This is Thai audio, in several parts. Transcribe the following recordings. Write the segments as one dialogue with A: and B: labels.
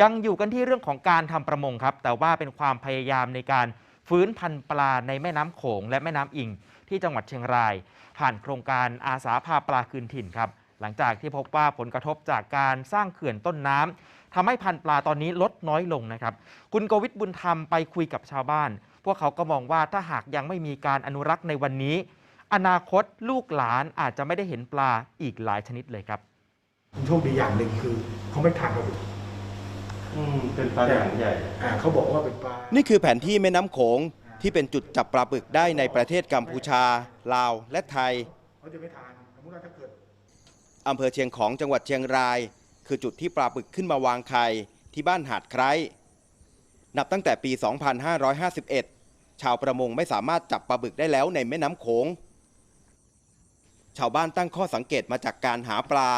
A: ยังอยู่กันที่เรื่องของการทำประมงครับ แต่ว่าเป็นความพยายามในการฟื้นพันธุ์ปลาในแม่น้ำโขงและแม่น้ำอิง ที่จังหวัดเชียงราย ผ่านโครงการอาสาพาปลาคืนถิ่นครับ หลังจากที่พบว่าผลกระทบจากการสร้างเขื่อนต้นน้ำทำให้พันธุ์ปลาตอนนี้ลดน้อยลงนะครับ คุณกวิทบุญธรรมไปคุยกับชาวบ้าน พวกเขาก็มองว่าถ้าหากยังไม่มีการอนุรักษ์ในวันนี้ อนาคตลูกหลานอาจจะไม่ได้เห็นปลาอีกหลายชนิดเลยครับ
B: โชคดีอย่างหนึ่งคือเขาไม่ทานปลา
C: อืมเป็นปลาหางใหญ่
B: อ่าเขาบอกว่าเป็นปลา
D: นี่คือแผนที่แม่น้ำโขงที่เป็นจุดจับปลาบึกได้ในประเทศกัมพูชา ลาว และไทย
B: เขาจะไม่ทานสมมติว่าถ้าเกิด
D: อำเภอเชียงของจังหวัดเชียงราย คือจุดที่ปลาบึกขึ้นมาวางไข่ที่บ้านหาดไคร้นับตั้งแต่ปี 2551 ชาวประมงไม่สามารถจับปลาบึกได้แล้วในแม่น้ำโขง ชาวบ้านตั้งข้อสังเกตมาจากการหาปลา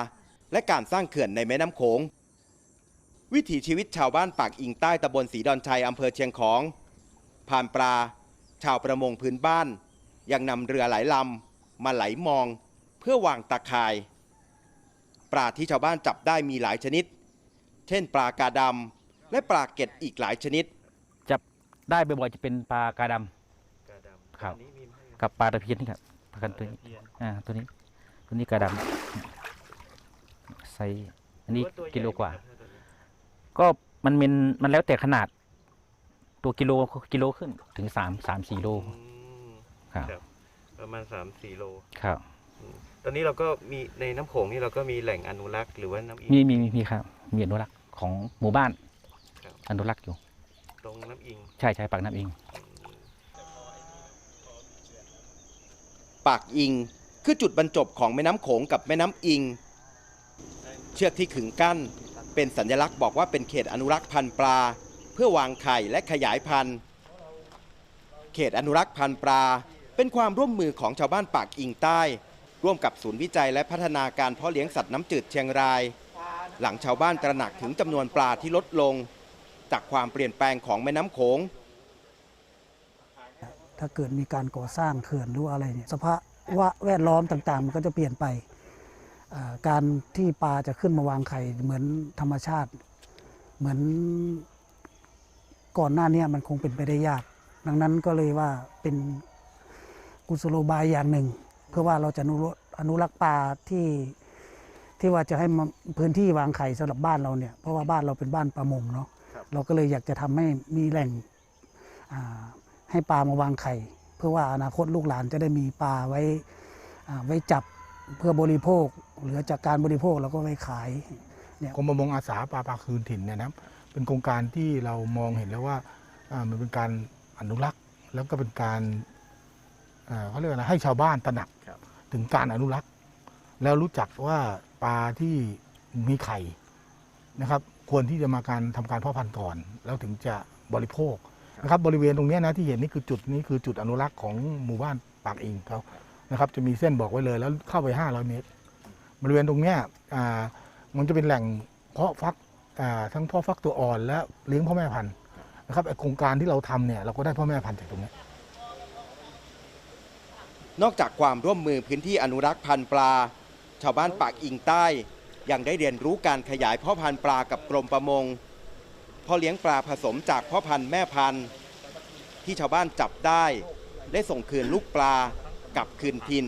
D: และการสร้างเขื่อนในแม่น้ำโขง วิถีชีวิตชาวบ้านปากอิงใต้ตำบลศรีดอนชัยอำเภอเชียงของ ผ่านปลา ชาวประมงพื้นบ้าน ยังนำเรือหลายลำมาไหลมอง เพื่อวางตะข่าย ปลาที่ชาวบ้านจับได้มีหลายชนิด เช่น ปลากาดำและปลาเก็ดอีกหลายชนิด
E: จับได้บ่อยๆจะเป็นปลากาดำ
C: กาดำ
E: ครับ
C: อันนี้มีไหม
E: กับปลาตะเพียนนี่ครับปลากันตัวนี้
C: เพียน
E: อ่าตัวนี้ตัวนี้กาดำไซส์อันนี้
C: ถืว่าตัวใหญ่
E: กิโลกว่า ก็มันเป็นมันแล้วแต่ขนาด ตัวกิโลกิโลขึ้นถึงสามสามสี่โล
C: อืม
E: ครับ
C: ครับ ประมาณ3 4โล
E: ครับ
C: อืมตอนนี้เราก็มีในน้ำโขงนี่เราก็มีแหล่งอนุรักษ์หรือว่าน้ำอิง
E: มีมีมีมีครับ มีอนุรักษ์ของหมู่บ้าน
C: ครับ
E: อนุรักษ์อยู่
C: ตรงน้ำอิง
E: ใช่ใช่ปากน้ำเอง
D: ปากอิงคือจุดบรรจบของแม่น้ำโขงกับแม่น้ำอิง เชือกที่ขึงกั้น เป็นสัญลักษณ์บอกว่าเป็นเขตอนุรักษ์พันธุ์ปลา เพื่อวางไข่และขยายพันธุ์ เขตอนุรักษ์พันธุ์ปลา เป็นความร่วมมือของชาวบ้านปากอิงใต้ ร่วมกับศูนย์วิจัยและพัฒนาการเพาะเลี้ยงสัตว์น้ำจืดเชียงราย หลังชาวบ้านตระหนักถึงจำนวนปลาที่ลดลง จากความเปลี่ยนแปลงของแม่น้ำโขง
F: ถ้าเกิดมีการก่อสร้างเขื่อนหรืออะไรเนี่ยสภาวะแวดล้อมต่างๆ มันก็จะเปลี่ยนไป การที่ปลาจะขึ้นมาวางไข่เหมือนธรรมชาติ เหมือนก่อนหน้าเนี้มันคงเป็นไปได้ยาก ดังนั้นก็เลยว่าเป็นกุศโลบายอย่างหนึ่ง เพื่อว่าเราจะอนุรักษ์อนุรักษ์ปลาที่ที่ว่าจะให้มาพื้นที่วางไข่สำหรับบ้านเราเนี่ยเพราะว่าบ้านเราเป็นบ้านประมงเนาะเราก็เลยอยากจะทำให้มีแหล่งอ่าให้ปลามาวางไข่ เพื่อว่าอนาคตลูกหลานจะได้มีปลาไว้อ่าไว้จับเพื่อบริโภค เหลือจากการบริโภคเราก็ไว้ขาย
B: กรมประมงอาสาปลาปลาคืนถิ่นเนี่ยนะครับเป็นโครงการที่เรามองเห็นแล้วว่าอ่ามันเป็นการอนุรักษ์ แล้วก็เป็นการอ่าเขาเรียกว่าอะไรให้ชาวบ้านตระหนักถึงการอนุรักษ์ แล้วรู้จักว่าปลาที่มีไข่นะครับ ควรที่จะมาการทำการเพาะพันธุ์ก่อน แล้วถึงจะบริโภคนะครับบริเวณตรงเนี้ยนะที่เห็นนี่คือจุดนี้คือจุดอนุรักษ์ของหมู่บ้านปากอิงเขานะครับ จะมีเส้นบอกไว้เลยแล้วเข้าไป 500 เมตร บริเวณตรงเนี้ยมันจะเป็นแหล่งเพาะฟักทั้งพาะฟักตัวอ่อนและเลี้ยงพ่อแม่พันธุ์นะครับไอโครงการที่เราทำเนี่ยเราก็ได้พ่อแม่พันธุ์จากตรงนี้
D: นอกจากความร่วมมือพื้นที่อนุรักษ์พันธุ์ปลา ชาวบ้านปากอิงใต้ยังได้เรียนรู้การขยายพ่อพันธุ์ปลากับกรมประมงพ่อเลี้ยงปลาผสมจากพ่อพันธุ์แม่พันธุ์ ที่ชาวบ้านจับได้ ได้ส่งคืนลูกปลากลับคืนทิน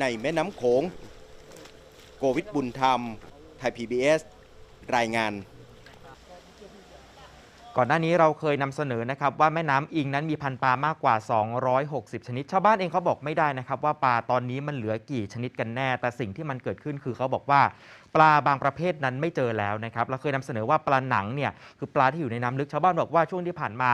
D: ในแม่น้ำโขง โกวิทบุญธรรม ไทย PBS รายงาน
A: ก่อนหน้านี้เราเคยนำเสนอนะครับว่าแม่น้ำอิงนั้นมีพันธุ์ปลามากกว่า 260 ชนิด ชาวบ้านเองเขาบอกไม่ได้นะครับว่าปลาตอนนี้มันเหลือกี่ชนิดกันแน่ แต่สิ่งที่มันเกิดขึ้นคือเขาบอกว่าปลาบางประเภทนั้นไม่เจอแล้วนะครับเราเคยนำเสนอว่าปลาหนังเนี่ยคือปลาที่อยู่ในน้ำลึกชาวบ้านบอกว่าช่วงที่ผ่านมา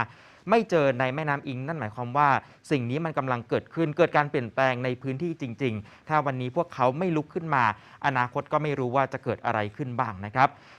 A: ไม่เจอในแม่น้ำอิง นั่นหมายความว่า สิ่งนี้มันกำลังเกิดขึ้น เกิดการเปลี่ยนแปลงในพื้นที่จริง ๆ ถ้าวันนี้พวกเขาไม่ลุกขึ้นมา อนาคตก็ไม่รู้ว่าจะเกิดอะไรขึ้นบ้างนะครับ